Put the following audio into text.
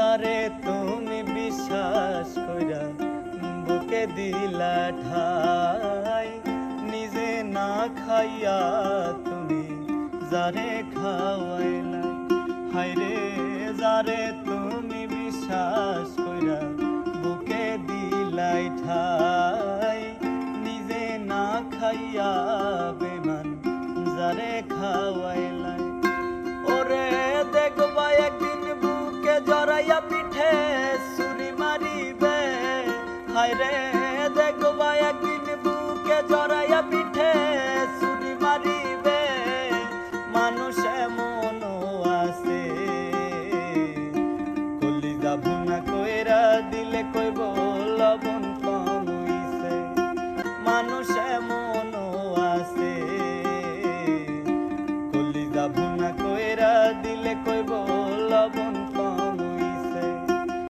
যারে তুমি বিশ্বাস কইরা বুকে দিলা ঠাই। নিজে না খাইয়া তুমি যারে খাওয়াইলা। হাইরে যারে তুমি বিশ্বাস কইরা বুকে দিলাই ঠাই। নিজে না খাইয়া বেমান যারে খাওয়াইলাই পিঠে সুরি মারিবে। হায় রে, দেখবা একদিন বুকে জড়াইয়া পিঠে সুরি মারিবে। মানুষ মন আছে, কলিজা ভুনা কইরা দিলে কইব, লবণ কম হইছে। মানুষে মন আছে, কলিজা ভুনা কইরা দিলে কইব, লবণ